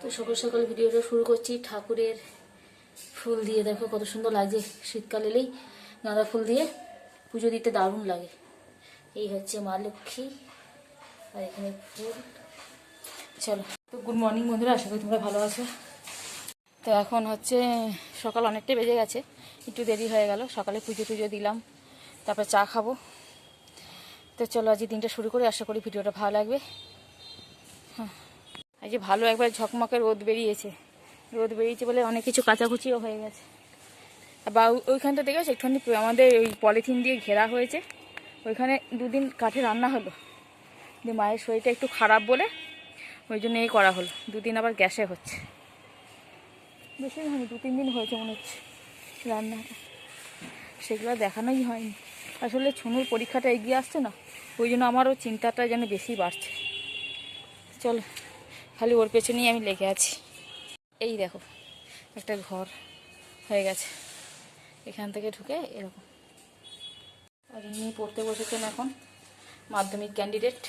তো সকাল সকাল ভিডিওটা শুরু করছি। ঠাকুরের ফুল দিয়ে দেখো কত সুন্দর লাগছে শীতকাল এলেই। গাঁদা ফুল দিয়ে পুজো দিতে দারুণ লাগে। এই হচ্ছে মা লক্ষ্মী। আর এখানে ফুল। চলো। তো গুড মর্নিং বন্ধুরা, আশা করি তোমরা ভালো আছো। তো এখন হচ্ছে সকাল অনেকটাই বেজে গেছে, একটু দেরি হয়ে গেল। সকালে পুজো টুজো দিলাম, তারপর চা খাব। তো চলো আজকে দিনটা শুরু করে, আশা করি ভিডিওটা ভালো লাগবে। আজ যে ভালো একবার ঝকমকে রোদ বেরিয়েছে। রোদ বেরিয়েছে বলে অনেক কিছু কাচাকুচিও হয়ে গেছে। বা ওই- ওইখানটা দেখেছ, একটুখানি আমাদের ওই পলিথিন দিয়ে ঘেরা হয়েছে। ওইখানে দুদিন কাঠে রান্না হলো। দিয়ে মায়ের শরীরটা একটু খারাপ বলে ওই জন্য এই করা হলো। দুদিন আবার গ্যাসে হচ্ছে। বেশি হয়নি দু, তিন দিন হয়েছে মনে হচ্ছে রান্নাটা। সেগুলো দেখানোই হয়নি। আসলে ছুনুর পরীক্ষাটা এগিয়ে আসছে না, ওই জন্য আমারও চিন্তাটা যেন বেশি বাড়ছে। চলো। খালি ওর পেছনেই আমি লেগে আছি। এই দেখো, একটা ঘর হয়ে গেছে। এখান থেকে ঢুকে এরকম। আর এমনি পড়তে বসেছেন এখন মাধ্যমিক ক্যান্ডিডেট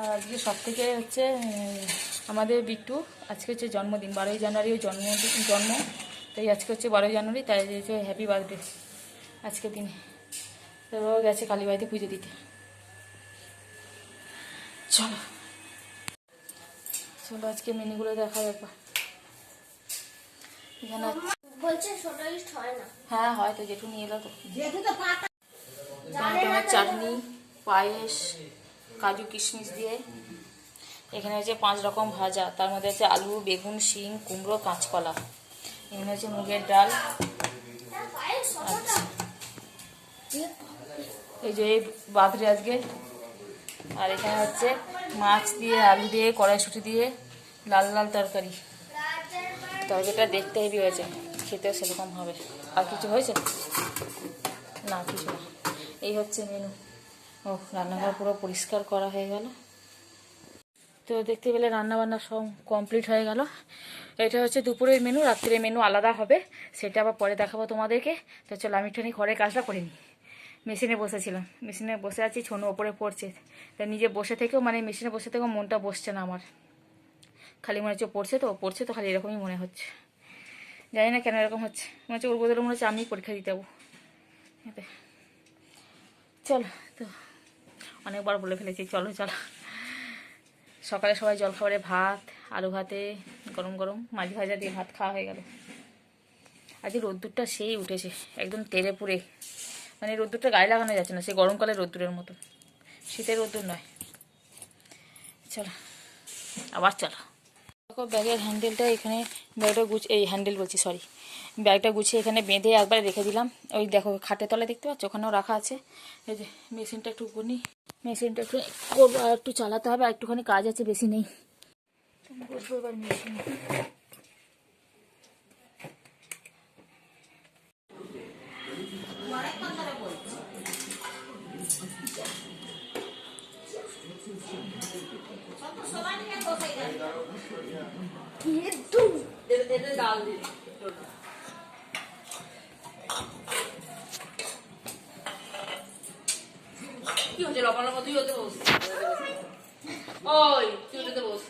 আর আজকে সব থেকে হচ্ছে আমাদের বিট্টু, আজকে হচ্ছে জন্মদিন, বারোই জানুয়ারি জন্মদিন জন্ম তাই আজকে হচ্ছে বারোই জানুয়ারি, তাই হচ্ছে হ্যাপি বার্থডে আজকের দিনে। তো গেছে কালীবাড়িতে পুজো দিতে। চলো। চলো আজকে মেনুগুলো দেখা একবার। এখানে বলছে সোনালিস্ট হয় না। হ্যাঁ হয়তো জেঠু নিয়ে এলো তো। যেহেতু তো পাতা তোমার চাটনি পায়েস কাজু কিশমিশ দিয়ে। এখানে হচ্ছে পাঁচ রকম ভাজা। তার মধ্যে হচ্ছে আলু বেগুন শিম কুমড়ো কাঁচকলা। এখানে হচ্ছে মুগের ডাল। আচ্ছা। এই যে এই বাদরে আজকে। আর এখানে হচ্ছে মাছ দিয়ে, আলু দিয়ে, কড়াইশুটি দিয়ে লাল লাল তরকারি। তরকারিটা দেখতে হেভি হয়েছে, খেতেও সেরকম হবে। আর কিছু হয়েছে? না, কিছু না। এই হচ্ছে মেনু ও রান্নাঘর পুরো পরিষ্কার করা হয়ে গেল। তো দেখতে পেলে রান্না বান্না সব কমপ্লিট হয়ে গেল। এটা হচ্ছে দুপুরের মেনু রাত্রের মেনু আলাদা হবে। সেটা আবার পরে দেখাবো তোমাদেরকে। তো চলো, আমি একটুখানি ঘরের কাজটা করে নিই। মেশিনে বসেছিলাম। মেশিনে বসে আছি, ছোনো ওপরে পড়ছে। তা নিজে বসে থেকেও মানে মেশিনে বসে থেকেও মনটা বসছে না আমার। খালি মনে হচ্ছে পড়ছে তো পড়ছে তো, খালি এরকমই মনে হচ্ছে। জানি না কেন এরকম হচ্ছে। মনে হচ্ছে ওর বদলে মনে হচ্ছে আমি পরীক্ষা দিতে যাব। চলো তো, অনেকবার বলে ফেলেছি, চলো চলো। সকালে সবাই জলখাবারে ভাত, আলু ভাতে, গরম গরম, মাছ ভাজা দিয়ে ভাত খাওয়া হয়ে গেল। আজকে রোদ্দুরটা সেই উঠেছে, একদম তেলে পুড়ে মানে রোদ্দুরটা গায়ে লাগানো যাচ্ছে না সে গরমকালে রোদ্দুরের মতো। শীতের রোদ্দুর নয়। চলো, আবার চলো। দেখো, ব্যাগের হ্যান্ডেলটা এখানে, ব্যাগটা গুছ, এই হ্যান্ডেল বলছি সরি ব্যাগটা গুছিয়ে এখানে বেঁধে একবার রেখে দিলাম। ওই দেখো, খাটের তলায় দেখতে পাচ্ছ? ওখানেও রাখা আছে। এই যে, মেশিনটা একটু করি মেশিনটা একটু, করব, আর একটু চালাতে হবে, আর একটুখানি কাজ আছে, বেশি নেই। মেশিন। কি হচ্ছে লবণ লবণ তুই ওতে বস ওই তুই ওতে বস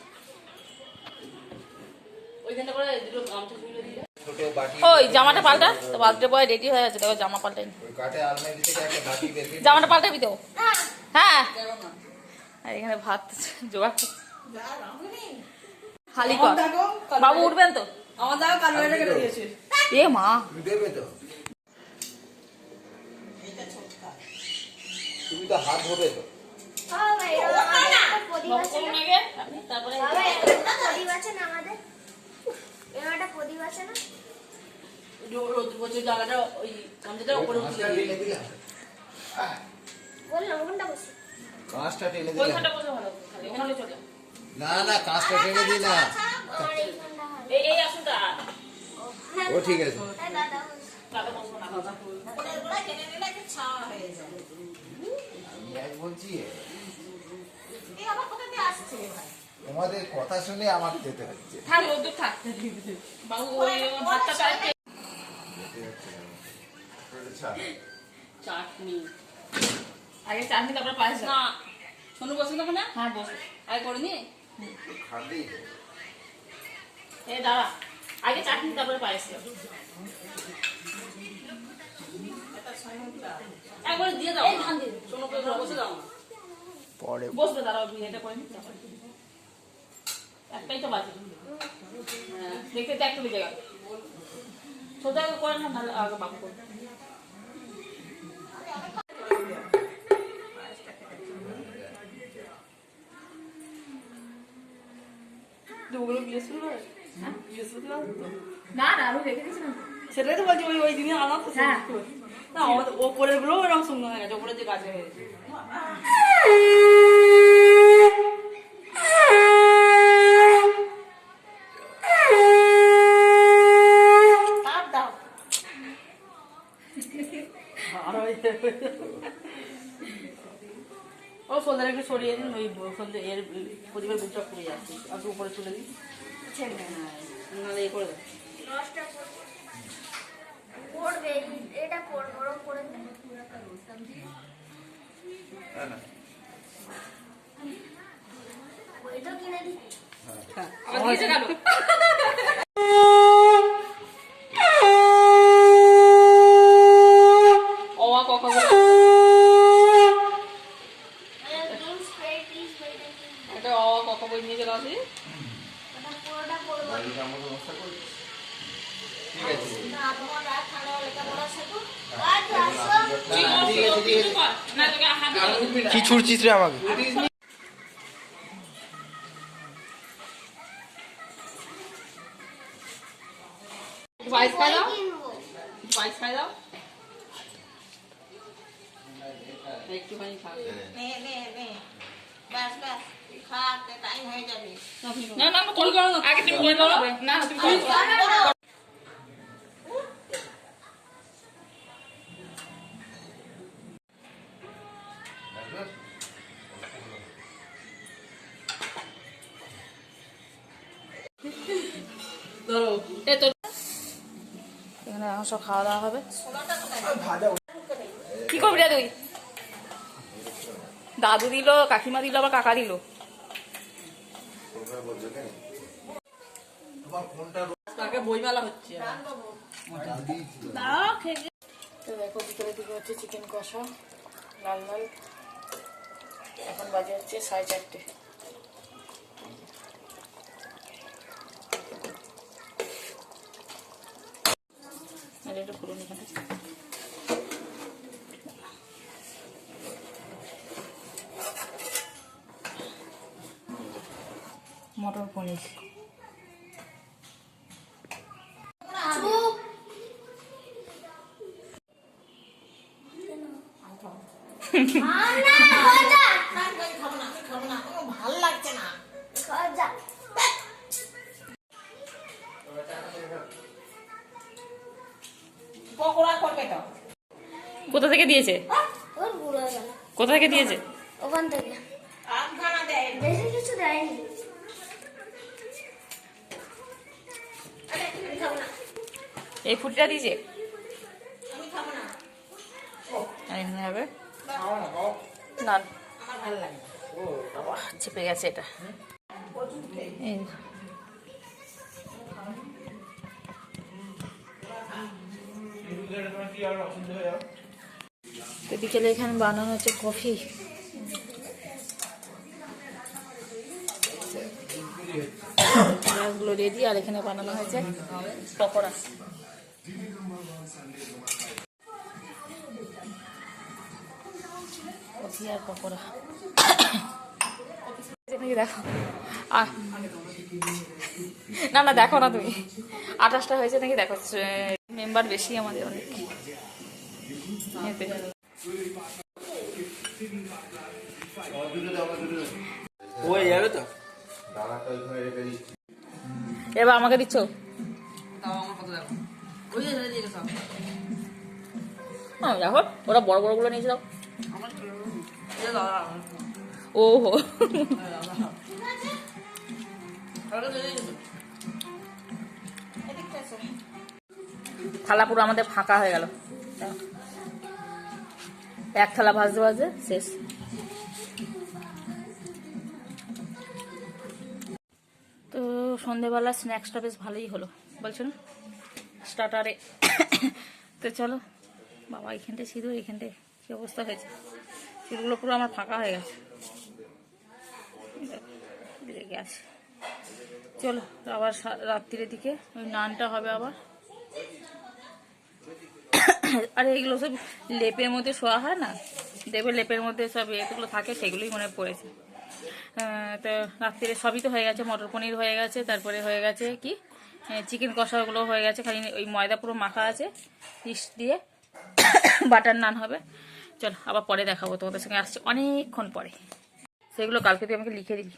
ওইখানটা করে দুটো গামছা ঝুলে দিয়ে ওই জামাটা পাল্টা তো বার্থডে বয় রেডি হয়ে আছে দেখো জামা পাল্টাই জামাটা পাল্টাবি তো? হ্যাঁ। আর এখানে ভাত জোগাড় খালি কর। বাবু উঠবেন তো? আমার দাও কালো কেটে দিয়েছে এ মা। দেবে তো। তুমি তো হাত ধোবে তো। জায়গাটা ওই বললাম কোনটা বসে। কাঁচটা টেনে যাও। না না কাঁচটা টেনে দিই না। ও ঠিক আছে। বলছি তোমাদের কথা শুনে আমার যেতে হচ্ছে। চাটনি। আগে চাটনি তারপরে পায়েস না শোনো বসে না? হ্যাঁ বস। আগে করে নি? খালি এ দাঁড়া। আগে চাটনি তারপরে পায়েস একবারে দিয়ে দাও। এই ধান দিয়ে দাও। করে বসে দাও। পরে। বসবে দাঁড়াও বিয়েটা করে একটাই তো বাজে। হ্যাঁ, দেখতে তো একটু বেজে গেল। সোজা করে না ভালো আগে বাবু করবে। ওগুলো বৃহস্পতিবার বৃহস্পতিবার তো। না না আমি রেখে দিয়েছিলাম সেটাই তো বলছি ওই ওই দিনে আনা তো হ্যাঁ। না ওপরেরগুলো এরকম সুন্দর হয়ে গেছে ওপরে যে গাছে তার দাও। আর সন্ধ্যা একটু সরিয়ে দিন ওই সন্ধ্যে এর প্রদীপের বুকটা পড়ে যাচ্ছে। আর উপরে তুলে দিন। হ্যাঁ নাহলে এ করে এটা। ওইটা কিনে দিচ্ছি? আমার দিয়েছে কেন অওয়া কথা বলে ডিম স্প্রে প্লিজ বইটা কিনে একটা অওয়া কথা বই নিয়ে চলে আসি ওটা পুরোটা পড়ব বাড়িতে আমার ব্যবস্থা করছি ঠিক আছে না তোমার রাত ঠান্ডা হলে কেমন আছে তো রাত আসো না, না, ঠিক আছে ঠিক আছে না তোকে হাত আর উঠবি না। কি ছুড়ছিস রে আমাকে? উঠিস না। বাইশ খাই দাও। কিনবো বাইশ খাই দাও। একটুখানি খা। নে নে নে। ব্যাস ব্যাস। খা টাইম হয়ে যাবে। না না তুমি করো না। আগে তুমি করো। না তুমি করো। এখানে এখন সব খাওয়া দাওয়া হবে। কি করবি রে তুই? দাদু দিল কাকিমা দিল আবার কাকা দিল। দেখো ভিতরে দিকে হচ্ছে চিকেন কষা লাল লাল। এখন বাজে হচ্ছে সাড়ে চারটে। আরে এটা খুলুন এখানে মটর পনির। ভালো লাগছে না। খোঁজা করবে তো। কোথা থেকে দিয়েছে? ওর বুড়ো গেল কোথা থেকে দিয়েছে? ওখান থেকে। বেশি কিছু দেয়নি। আমি খাব না। এই ফুটিটা দিয়েছে? আমি খাব না। হবে? না খাও। না। আমার ভালো লাগে না। বাহ, চেপে গেছে এটা। তো বিকেলে এখানে বানানো হচ্ছে কফি। গুলো রেডি আর এখানে বানানো হয়েছে পকোড়া। কফি আর পকোড়া। দেখো। না না, দেখো না তুমি। আঠাশটা হয়েছে নাকি, দেখো মেম্বার বেশি আমাদের অনেক। এবার আমাকে দিচ্ছ? দেখো? হ্যাঁ দেখো ওরা বড় বড়গুলো নিয়েছে দাও আমার এই যে দাদা ও হো। থালা পুরো আমাদের ফাঁকা হয়ে গেল। এক থালা ভাজতে ভাজতে শেষ। তো সন্ধেবেলা স্ন্যাক্সটা বেশ ভালোই হলো বলছেন স্টার্টারে। তো চলো, বাবা এখানটায় সিঁদুর, এখানটায় কী অবস্থা হয়েছে? সিঁদুরগুলো পুরো আমার ফাঁকা হয়ে গেছে। লেগে আছে চলো, আবার রাত্রির দিকে। ওই নানটা হবে আবার। আরে এগুলো সব লেপের মধ্যে শোয়া হয় না? দেবে লেপের মধ্যে সব এগুলো থাকে সেগুলোই মনে পড়েছে। তো রাত্রিরে সবই তো হয়ে গেছে মটর পনির হয়ে গেছে তারপরে হয়ে গেছে কি? চিকেন কষাগুলো হয়ে গেছে খালি ওই ময়দা পুরো মাখা আছে ইস দিয়ে বাটার নান হবে। চল আবার পরে দেখাবো তোমাদের সঙ্গে আসছে অনেকক্ষণ পরে। সেগুলো কালকে তুই আমাকে লিখে দিবি।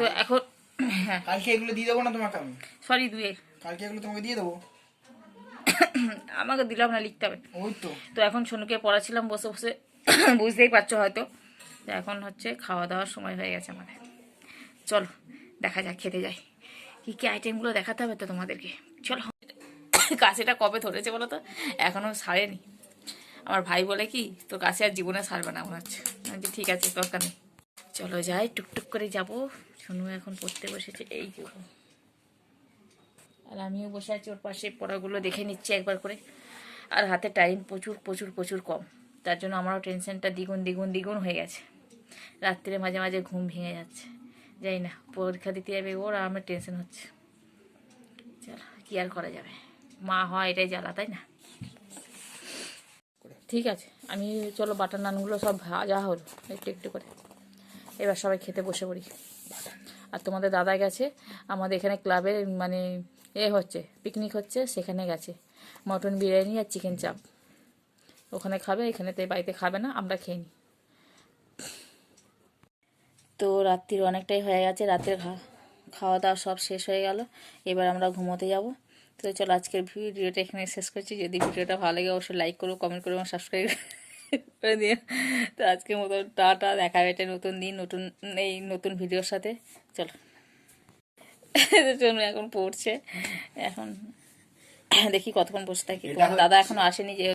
তো এখন হ্যাঁ। কালকে এগুলো দিয়ে দেবো না তোমাকে আমি? সরি দুয়ে কালকে এগুলো তোমাকে দিয়ে দেবো? আমাকে দিলাম না লিখতে হবে। তো। এখন সোনুকে পড়াছিলাম বসে বসে বুঝতেই পারছ হয়তো। তো এখন হচ্ছে খাওয়া দাওয়ার সময় হয়ে গেছে আমাদের। চলো দেখা যাক খেতে যাই। কী কী আইটেমগুলো দেখাতে হবে তো তোমাদেরকে? চলো। কাশিটা কবে ধরেছে বলো তো? এখনও সারেনি। আমার ভাই বলে কি তোর কাছে আর জীবনে সারবে না মনে হচ্ছে। আমি ঠিক আছে দরকার নেই। চলো যাই টুকটুক করে যাব। সোনু এখন পড়তে বসেছে এই যে ও। আর আমিও বসে আছি ওর পাশে, পড়াগুলো দেখে নিচ্ছি একবার করে। আর হাতে টাইম প্রচুর প্রচুর প্রচুর কম। তার জন্য আমারও টেনশনটা দ্বিগুণ দ্বিগুণ দ্বিগুণ হয়ে গেছে। রাত্রে মাঝে মাঝে ঘুম ভেঙে যাচ্ছে। যাই না, পরীক্ষা দিতে যাবে ওর আর আমার টেনশন হচ্ছে। চলো, কি আর করা যাবে? মা হয় এটাই জ্বালা, তাই না? ঠিক আছে, আমি চলো বাটার নানগুলো সব ভাজা হলো, একটু একটু করে। এবার সবাই খেতে বসে পড়ি। আর তোমাদের দাদা গেছে, আমাদের এখানে ক্লাবের মানে এ হচ্ছে পিকনিক হচ্ছে, সেখানে গেছে। মটন বিরিয়ানি আর চিকেন চাপ ওখানে খাবে, এখানে তো বাড়িতে খাবে না, আমরা খেয়ে নিই তো রাত্রির অনেকটাই হয়ে গেছে, রাতের খাওয়া দাওয়া সব শেষ হয়ে গেল। এবার আমরা ঘুমোতে যাব। তো চলো, আজকের ভিডিওটা এখানে শেষ করছি। যদি ভিডিওটা ভালো লাগে, অবশ্যই লাইক করো কমেন্ট করো এবং সাবস্ক্রাইব করে দিও। তো আজকের মতো টাটা, দেখা একটা নতুন দিন, নতুন, এই নতুন ভিডিওর সাথে। চলো। চলুন এখন পড়ছে। এখন দেখি কতক্ষণ বসে থাকি। দাদা এখনও আসেনি যে